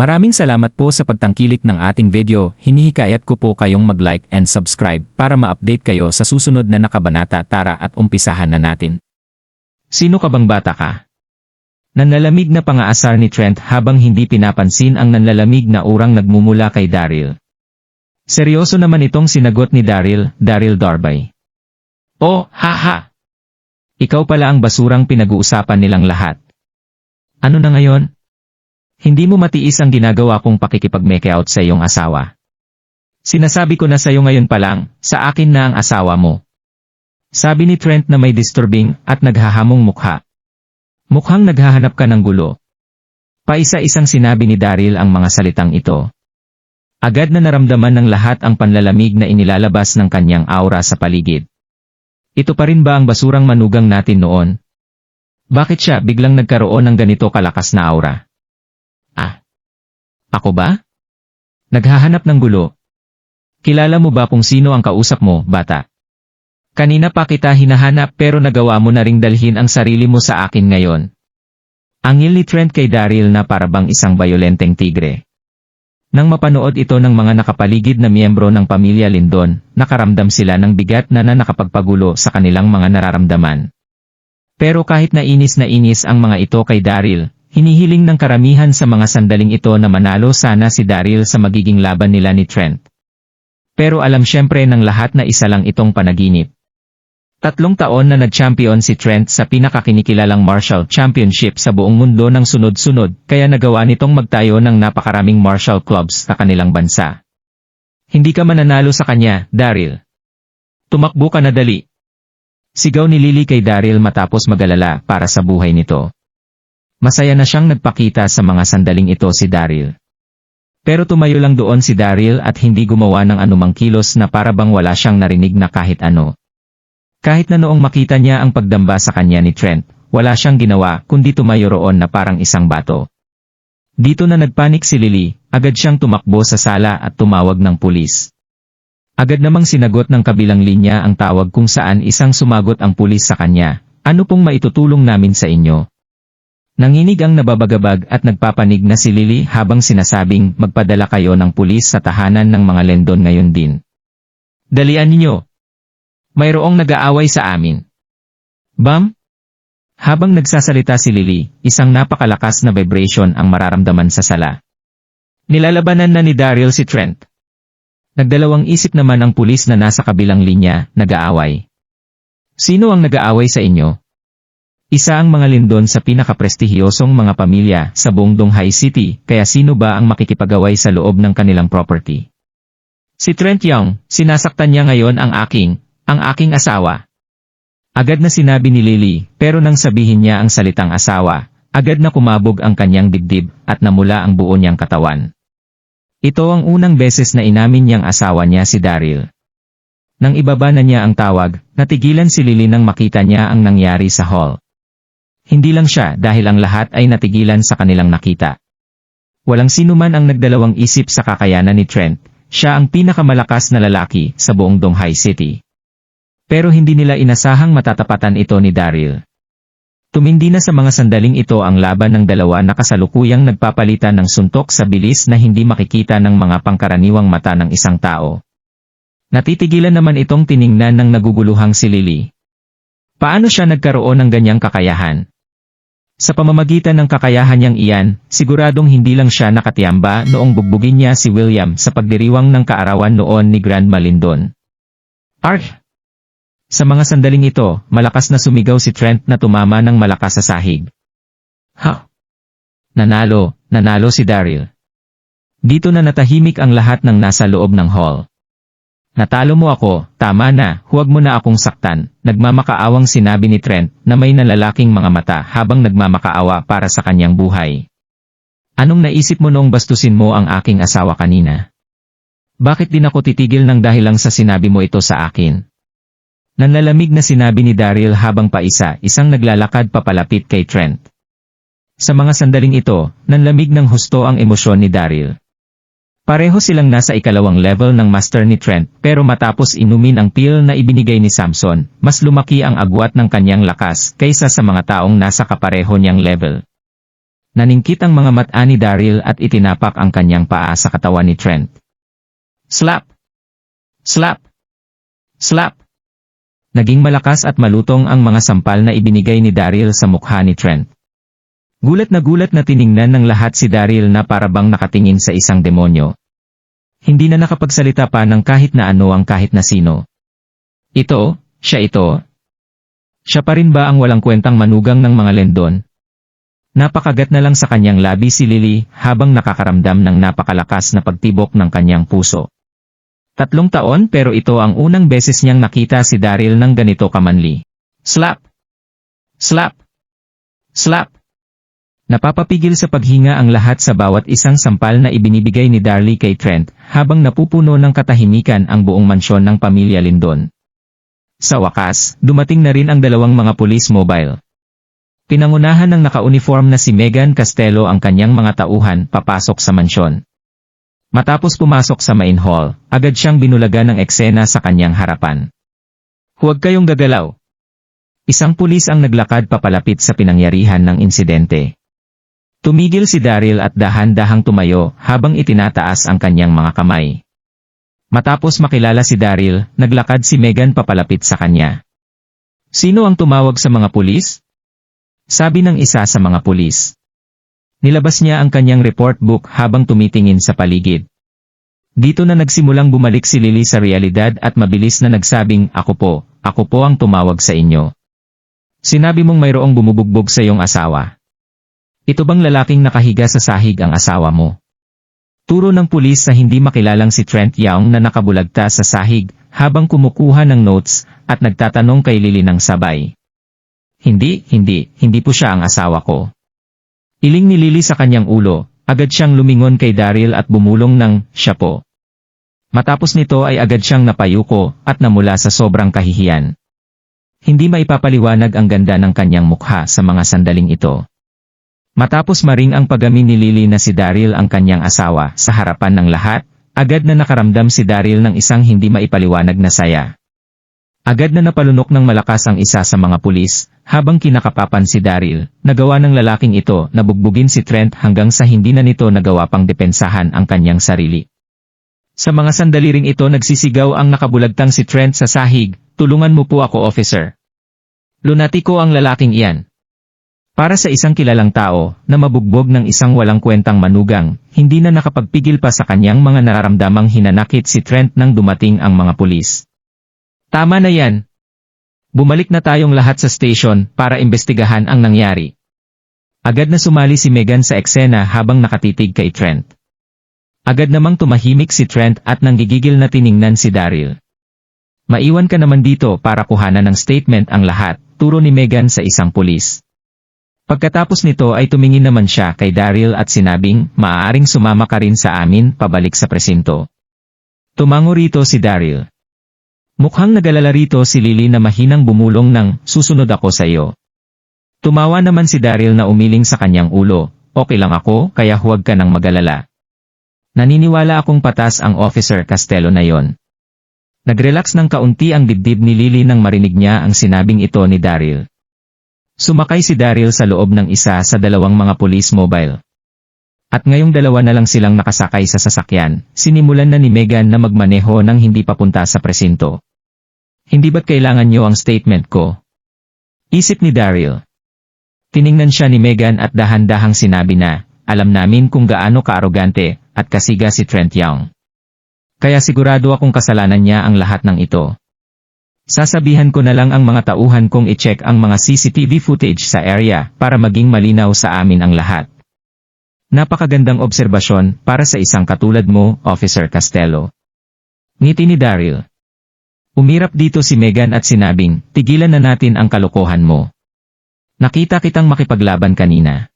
Maraming salamat po sa pagtangkilik ng ating video. Hinihikayat ko po kayong mag-like and subscribe para ma-update kayo sa susunod na nakabanata tara at umpisahan na natin. Sino ka bang bata ka? Nanlalamig na pangaasar ni Trent habang hindi pinapansin ang nanlalamig na urang nagmumula kay Daryl. Seryoso naman itong sinagot ni Daryl, Daryl Darbay. Oh, haha! Ikaw pala ang basurang pinag-uusapan nilang lahat. Ano na ngayon? Hindi mo matiis ang ginagawa kong pakikipag-make-out sa iyong asawa. Sinasabi ko na sa iyo ngayon pa lang, sa akin na ang asawa mo. Sabi ni Trent na may disturbing at naghahamong mukha. Mukhang naghahanap ka ng gulo. Paisa-isang sinabi ni Daryl ang mga salitang ito. Agad na naramdaman ng lahat ang panlalamig na inilalabas ng kanyang aura sa paligid. Ito pa rin ba ang basurang manugang natin noon? Bakit siya biglang nagkaroon ng ganito kalakas na aura? Ako ba? Naghahanap ng gulo. Kilala mo ba kung sino ang kausap mo, bata? Kanina pa kita hinahanap pero nagawa mo na ring dalhin ang sarili mo sa akin ngayon. Angil ni Trent kay Daryl na parabang isang bayolenteng tigre. Nang mapanood ito ng mga nakapaligid na miyembro ng pamilya Lindon, nakaramdam sila ng bigat na na nakapagpagulo sa kanilang mga nararamdaman. Pero kahit na inis na inis ang mga ito kay Daryl, hinihiling ng karamihan sa mga sandaling ito na manalo sana si Daryl sa magiging laban nila ni Trent. Pero alam syempre ng lahat na isa lang itong panaginip. Tatlong taon na nag-champion si Trent sa pinakakinikilalang Marshall Championship sa buong mundo ng sunod-sunod, kaya nagawa nitong magtayo ng napakaraming Marshall Clubs sa kanilang bansa. Hindi ka mananalo sa kanya, Daryl. Tumakbo ka na dali. Sigaw ni Lily kay Daryl matapos magalala para sa buhay nito. Masaya na siyang nagpakita sa mga sandaling ito si Daryl. Pero tumayo lang doon si Daryl at hindi gumawa ng anumang kilos na para bang wala siyang narinig na kahit ano. Kahit na noong makita niya ang pagdamba sa kanya ni Trent, wala siyang ginawa kundi tumayo roon na parang isang bato. Dito na nagpanik si Lily, agad siyang tumakbo sa sala at tumawag ng pulis. Agad namang sinagot ng kabilang linya ang tawag kung saan isang sumagot ang pulis sa kanya, ano pong maitutulong namin sa inyo? Nanginig ang nababagabag at nagpapanig na si Lily habang sinasabing magpadala kayo ng pulis sa tahanan ng mga lendon ngayon din. Dalian ninyo, Mayroong nag-aaway sa amin. Bam? Habang nagsasalita si Lily, isang napakalakas na vibration ang mararamdaman sa sala. Nilalabanan na ni Daryl si Trent. Nagdalawang isip naman ang pulis na nasa kabilang linya, nag-aaway. Sino ang nag-aaway sa inyo? Isa ang mga lindon sa pinakaprestihiyosong mga pamilya sa buong Donghai City, kaya sino ba ang makikipagaway sa loob ng kanilang property? Si Trent Young, sinasaktan niya ngayon ang aking, ang aking asawa. Agad na sinabi ni Lily, pero nang sabihin niya ang salitang asawa, agad na kumabog ang kanyang dibdib at namula ang buo niyang katawan. Ito ang unang beses na inamin niyang asawa niya si Daryl. Nang ibaba na niya ang tawag, natigilan si Lily nang makita niya ang nangyari sa hall. Hindi lang siya dahil ang lahat ay natigilan sa kanilang nakita. Walang sino man ang nagdalawang isip sa kakayanan ni Trent, siya ang pinakamalakas na lalaki sa buong Donghai City. Pero hindi nila inasahang matatapatan ito ni Daryl. Tumindi na sa mga sandaling ito ang laban ng dalawa na kasalukuyang nagpapalitan ng suntok sa bilis na hindi makikita ng mga pangkaraniwang mata ng isang tao. Natitigilan naman itong tiningnan ng naguguluhang si Lily. Paano siya nagkaroon ng ganyang kakayahan? Sa pamamagitan ng kakayahan niyang iyan, siguradong hindi lang siya nakatiyamba noong bugbugin niya si William sa pagdiriwang ng kaarawan noon ni Grand Malindon. Arch! Sa mga sandaling ito, malakas na sumigaw si Trent na tumama ng malakas sa sahig. Ha! Nanalo, nanalo si Daryl. Dito na natahimik ang lahat ng nasa loob ng hall. Natalo mo ako, tama na, huwag mo na akong saktan, nagmamakaawang sinabi ni Trent na may nalalaking mga mata habang nagmamakaawa para sa kanyang buhay. Anong naisip mo noong bastusin mo ang aking asawa kanina? Bakit din ako titigil ng dahil lang sa sinabi mo ito sa akin? Nanlalamig na sinabi ni Daryl habang paisa isang naglalakad papalapit kay Trent. Sa mga sandaling ito, nanlamig ng husto ang emosyon ni Daryl. Pareho silang nasa ikalawang level ng master ni Trent pero matapos inumin ang pill na ibinigay ni Samson, mas lumaki ang agwat ng kanyang lakas kaysa sa mga taong nasa kapareho niyang level. Naningkit ang mga mata ni Daryl at itinapak ang kanyang paa sa katawan ni Trent. Slap! Slap! Slap! Naging malakas at malutong ang mga sampal na ibinigay ni Daryl sa mukha ni Trent. Gulat na gulat na tiningnan ng lahat si Daryl na parabang nakatingin sa isang demonyo. Hindi na nakapagsalita pa ng kahit na ano ang kahit na sino. Ito, siya ito. Siya pa rin ba ang walang kwentang manugang ng mga lendon? Napakagat na lang sa kanyang labi si Lily habang nakakaramdam ng napakalakas na pagtibok ng kanyang puso. Tatlong taon pero ito ang unang beses niyang nakita si Daryl ng ganito kamanli. Slap! Slap! Slap! Napapapigil sa paghinga ang lahat sa bawat isang sampal na ibinibigay ni Darlie kay Trent habang napupuno ng katahimikan ang buong mansyon ng pamilya Lindon. Sa wakas, dumating na rin ang dalawang mga police mobile. Pinangunahan ng naka-uniform na si Megan Castello ang kanyang mga tauhan papasok sa mansyon. Matapos pumasok sa main hall, agad siyang binulagan ng eksena sa kanyang harapan. Huwag kayong gagalaw. Isang pulis ang naglakad papalapit sa pinangyarihan ng insidente. Tumigil si Daryl at dahan-dahang tumayo habang itinataas ang kanyang mga kamay. Matapos makilala si Daryl, naglakad si Megan papalapit sa kanya. Sino ang tumawag sa mga pulis? Sabi ng isa sa mga pulis. Nilabas niya ang kanyang report book habang tumitingin sa paligid. Dito na nagsimulang bumalik si Lily sa realidad at mabilis na nagsabing, Ako po, ako po ang tumawag sa inyo. Sinabi mong mayroong bumubugbog sa iyong asawa. Ito bang lalaking nakahiga sa sahig ang asawa mo? Turo ng pulis sa hindi makilalang si Trent Young na nakabulagta sa sahig habang kumukuha ng notes at nagtatanong kay Lily ng sabay. Hindi, hindi, hindi po siya ang asawa ko. Iling ni Lily sa kanyang ulo, agad siyang lumingon kay Daryl at bumulong ng, siya po. Matapos nito ay agad siyang napayuko at namula sa sobrang kahihiyan. Hindi maipapaliwanag ang ganda ng kanyang mukha sa mga sandaling ito. Matapos maring ang pagamin ni Lily na si Daryl ang kanyang asawa sa harapan ng lahat, agad na nakaramdam si Daryl ng isang hindi maipaliwanag na saya. Agad na napalunok ng malakas ang isa sa mga pulis, habang kinakapapan si Daryl, nagawa ng lalaking ito na bugbugin si Trent hanggang sa hindi na nito nagawa pang depensahan ang kanyang sarili. Sa mga sandali ring ito nagsisigaw ang nakabulagtang si Trent sa sahig, tulungan mo po ako officer. Lunatiko ang lalaking iyan. Para sa isang kilalang tao na mabugbog ng isang walang kwentang manugang, hindi na nakapagpigil pa sa kanyang mga nararamdamang hinanakit si Trent nang dumating ang mga pulis. Tama na yan. Bumalik na tayong lahat sa station para imbestigahan ang nangyari. Agad na sumali si Megan sa eksena habang nakatitig kay Trent. Agad namang tumahimik si Trent at nanggigigil na tiningnan si Daryl. Maiwan ka naman dito para kuhanan ng statement ang lahat, turo ni Megan sa isang pulis. Pagkatapos nito ay tumingin naman siya kay Daryl at sinabing, maaaring sumama ka rin sa amin pabalik sa presinto. Tumango rito si Daryl. Mukhang nagalala rito si Lily na mahinang bumulong ng, susunod ako sa iyo. Tumawa naman si Daryl na umiling sa kanyang ulo, okay lang ako, kaya huwag ka nang magalala. Naniniwala akong patas ang Officer Castello na yon. Nagrelax ng kaunti ang dibdib ni Lily nang marinig niya ang sinabing ito ni Daryl. Sumakay si Daryl sa loob ng isa sa dalawang mga police mobile. At ngayong dalawa na lang silang nakasakay sa sasakyan, sinimulan na ni Megan na magmaneho nang hindi papunta sa presinto. Hindi ba't kailangan niyo ang statement ko? Isip ni Daryl. Tiningnan siya ni Megan at dahan-dahang sinabi na, alam namin kung gaano kaarogante at kasiga si Trent Young. Kaya sigurado akong kasalanan niya ang lahat ng ito. Sasabihan ko na lang ang mga tauhan kong i-check ang mga CCTV footage sa area para maging malinaw sa amin ang lahat. Napakagandang obserbasyon para sa isang katulad mo, Officer Castello. Ngiti ni Daryl. Umirap dito si Megan at sinabing, tigilan na natin ang kalokohan mo. Nakita kitang makipaglaban kanina.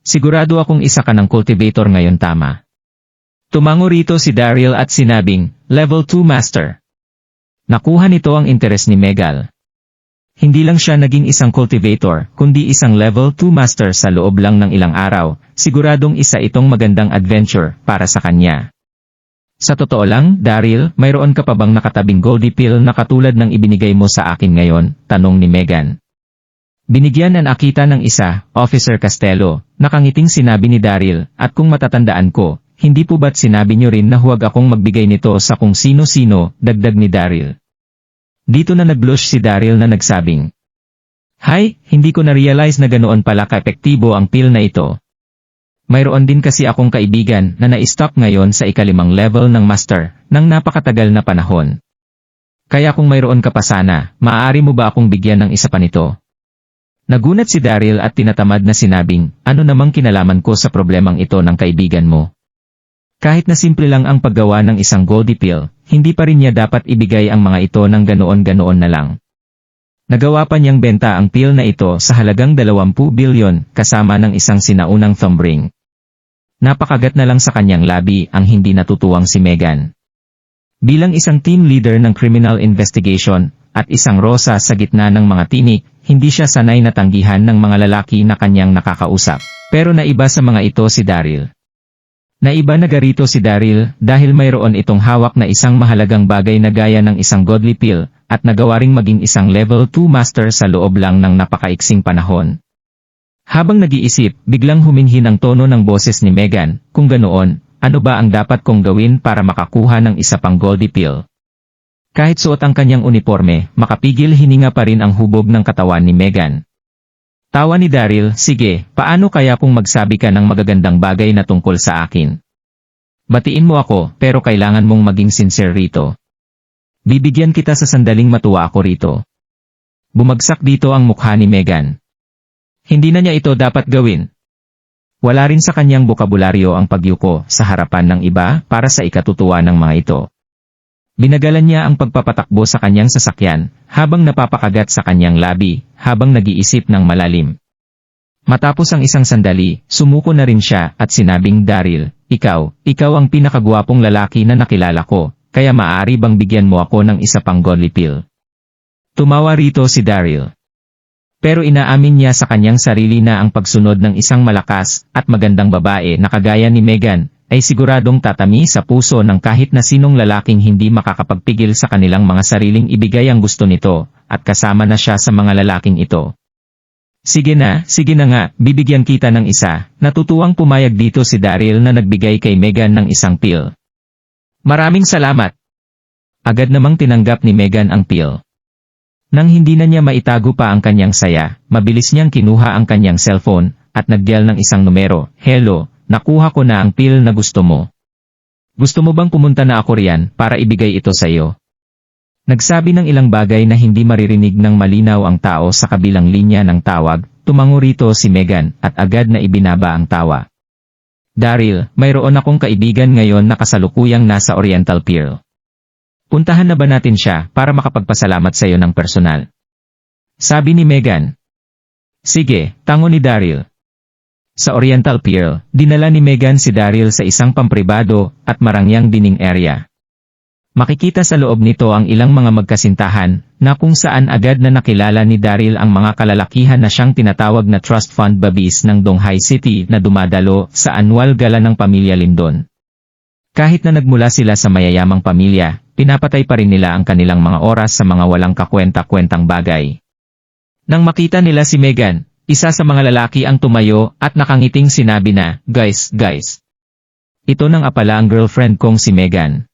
Sigurado akong isa ka ng cultivator ngayon tama. Tumango rito si Daryl at sinabing, Level 2 Master. Nakuha nito ang interes ni Megal. Hindi lang siya naging isang cultivator, kundi isang level 2 master sa loob lang ng ilang araw, siguradong isa itong magandang adventure para sa kanya. Sa totoo lang, Daryl, mayroon ka pa bang nakatabing goldie pill na katulad ng ibinigay mo sa akin ngayon? Tanong ni Megan. Binigyan ng akita ng isa, Officer Castello, nakangiting sinabi ni Daryl, at kung matatandaan ko, hindi po ba't sinabi niyo rin na huwag akong magbigay nito sa kung sino-sino, dagdag ni Daryl. Dito na nag-blush si Daryl na nagsabing, Hay, hindi ko na-realize na ganoon pala ka-epektibo ang pill na ito. Mayroon din kasi akong kaibigan na na-stop ngayon sa ikalimang level ng master, ng napakatagal na panahon. Kaya kung mayroon ka pa sana, maaari mo ba akong bigyan ng isa pa nito? Nagunat si Daryl at tinatamad na sinabing, ano namang kinalaman ko sa problemang ito ng kaibigan mo. Kahit na simple lang ang paggawa ng isang goldie pill, hindi pa rin niya dapat ibigay ang mga ito ng ganoon-ganoon na lang. Nagawa pa niyang benta ang pill na ito sa halagang 20 bilyon kasama ng isang sinaunang thumb ring. Napakagat na lang sa kanyang labi ang hindi natutuwang si Megan. Bilang isang team leader ng criminal investigation at isang rosa sa gitna ng mga tinik, hindi siya sanay na tanggihan ng mga lalaki na kanyang nakakausap. Pero naiba sa mga ito si Daryl. Naiba na garito si Daryl dahil mayroon itong hawak na isang mahalagang bagay na gaya ng isang godly pill at nagawa ring maging isang level 2 master sa loob lang ng napakaiksing panahon. Habang nag-iisip, biglang huminhin ang tono ng boses ni Megan, kung ganoon, ano ba ang dapat kong gawin para makakuha ng isa pang goldie pill? Kahit suot ang kanyang uniforme, makapigil hininga pa rin ang hubog ng katawan ni Megan. Tawa ni Daryl, sige, paano kaya kung magsabi ka ng magagandang bagay na tungkol sa akin? Batiin mo ako, pero kailangan mong maging sincere rito. Bibigyan kita sa sandaling matuwa ako rito. Bumagsak dito ang mukha ni Megan. Hindi na niya ito dapat gawin. Wala rin sa kanyang bokabularyo ang pagyuko sa harapan ng iba para sa ikatutuwa ng mga ito. Binagalan niya ang pagpapatakbo sa kanyang sasakyan, habang napapakagat sa kanyang labi, habang nag-iisip ng malalim. Matapos ang isang sandali, sumuko na rin siya at sinabing Daryl, ikaw, ikaw ang pinakagwapong lalaki na nakilala ko, kaya maaari bang bigyan mo ako ng isa pang godly pill? Tumawa rito si Daryl. Pero inaamin niya sa kanyang sarili na ang pagsunod ng isang malakas at magandang babae na kagaya ni Megan ay siguradong tatami sa puso ng kahit na sinong lalaking hindi makakapagpigil sa kanilang mga sariling ibigay ang gusto nito at kasama na siya sa mga lalaking ito. Sige na, sige na nga, bibigyan kita ng isa. Natutuwang pumayag dito si Daryl na nagbigay kay Megan ng isang pill. Maraming salamat. Agad namang tinanggap ni Megan ang pill. Nang hindi na niya maitago pa ang kanyang saya, mabilis niyang kinuha ang kanyang cellphone, at nagdial ng isang numero, Hello, nakuha ko na ang pill na gusto mo. Gusto mo bang pumunta na ako riyan para ibigay ito sa iyo? Nagsabi ng ilang bagay na hindi maririnig ng malinaw ang tao sa kabilang linya ng tawag, tumango rito si Megan at agad na ibinaba ang tawa. Daryl, mayroon akong kaibigan ngayon na kasalukuyang nasa Oriental Pier. Puntahan na ba natin siya para makapagpasalamat sa iyo ng personal? Sabi ni Megan. Sige, tango ni Daryl. Sa Oriental Pier, dinala ni Megan si Daryl sa isang pampribado at marangyang dining area. Makikita sa loob nito ang ilang mga magkasintahan, na kung saan agad na nakilala ni Daryl ang mga kalalakihan na siyang tinatawag na trust fund babies ng Donghai City na dumadalo sa annual gala ng pamilya Lindon. Kahit na nagmula sila sa mayayamang pamilya, pinapatay pa rin nila ang kanilang mga oras sa mga walang kakwenta-kwentang bagay. Nang makita nila si Megan, isa sa mga lalaki ang tumayo at nakangiting sinabi na, Guys, guys. Ito nang apala ang girlfriend kong si Megan.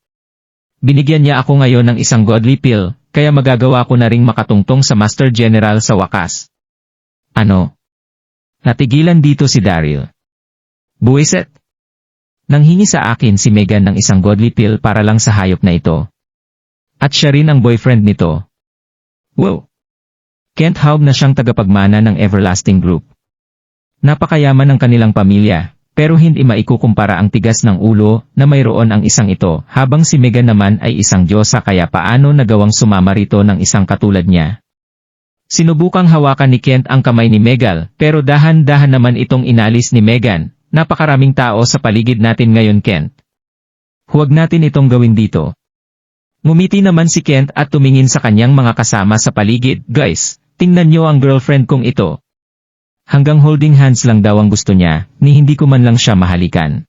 Binigyan niya ako ngayon ng isang godly pill, kaya magagawa ko na ring makatungtong sa Master General sa wakas. Ano? Natigilan dito si Daryl. Buwiset. Nanghingi sa akin si Megan ng isang godly pill para lang sa hayop na ito. At siya rin ang boyfriend nito. Wow! Kent Haub na siyang tagapagmana ng Everlasting Group. Napakayaman ng kanilang pamilya, pero hindi maikukumpara ang tigas ng ulo na mayroon ang isang ito habang si Megan naman ay isang diyosa kaya paano nagawang sumama rito ng isang katulad niya. Sinubukang hawakan ni Kent ang kamay ni Megal pero dahan-dahan naman itong inalis ni Megan. Napakaraming tao sa paligid natin ngayon Kent. Huwag natin itong gawin dito. Ngumiti naman si Kent at tumingin sa kanyang mga kasama sa paligid. Guys, tingnan niyo ang girlfriend kong ito. Hanggang holding hands lang daw ang gusto niya, ni hindi ko man lang siya mahalikan.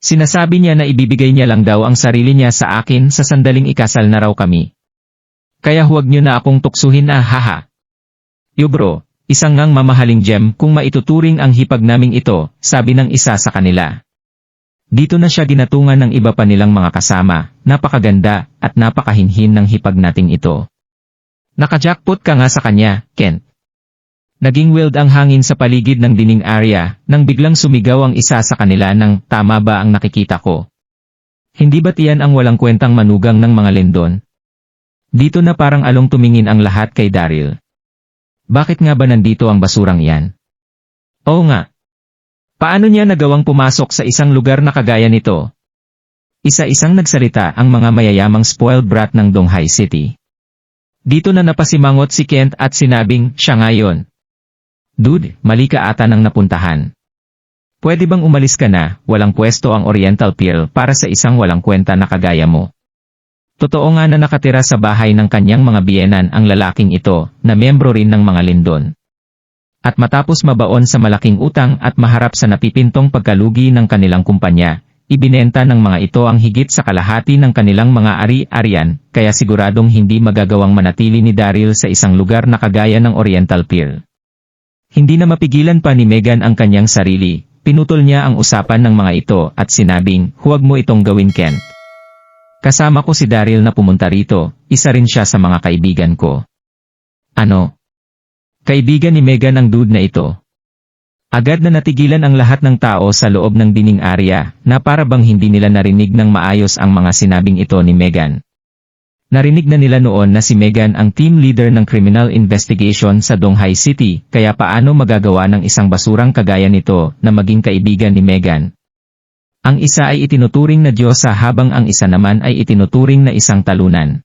Sinasabi niya na ibibigay niya lang daw ang sarili niya sa akin sa sandaling ikasal na raw kami. Kaya huwag niyo na akong tuksuhin na haha. Yo bro, Isang ngang mamahaling gem kung maituturing ang hipag naming ito, sabi ng isa sa kanila. Dito na siya ginatungan ng iba pa nilang mga kasama, napakaganda at napakahinhin ng hipag nating ito. Nakajackpot ka nga sa kanya, Kent. Naging wild ang hangin sa paligid ng dining area nang biglang sumigaw ang isa sa kanila ng tama ba ang nakikita ko. Hindi ba't iyan ang walang kwentang manugang ng mga lindon? Dito na parang along tumingin ang lahat kay Daryl. Bakit nga ba nandito ang basurang iyan? Oo nga. Paano niya nagawang pumasok sa isang lugar na kagaya nito? Isa-isang nagsalita ang mga mayayamang spoiled brat ng Donghai City. Dito na napasimangot si Kent at sinabing, siya ngayon. Dude, mali ka ata ng napuntahan. Pwede bang umalis ka na, walang pwesto ang Oriental Pier para sa isang walang kwenta na kagaya mo. Totoo nga na nakatira sa bahay ng kanyang mga biyenan ang lalaking ito, na miyembro rin ng mga lindon. At matapos mabaon sa malaking utang at maharap sa napipintong pagkalugi ng kanilang kumpanya, ibinenta ng mga ito ang higit sa kalahati ng kanilang mga ari-arian, kaya siguradong hindi magagawang manatili ni Daryl sa isang lugar na kagaya ng Oriental Pier. Hindi na mapigilan pa ni Megan ang kanyang sarili, pinutol niya ang usapan ng mga ito at sinabing, huwag mo itong gawin Ken. Kasama ko si Daryl na pumunta rito, isa rin siya sa mga kaibigan ko. Ano? Kaibigan ni Megan ang dude na ito. Agad na natigilan ang lahat ng tao sa loob ng dining area, na para bang hindi nila narinig ng maayos ang mga sinabing ito ni Megan. Narinig na nila noon na si Megan ang team leader ng criminal investigation sa Donghai City, kaya paano magagawa ng isang basurang kagaya nito na maging kaibigan ni Megan. Ang isa ay itinuturing na Diyosa habang ang isa naman ay itinuturing na isang talunan.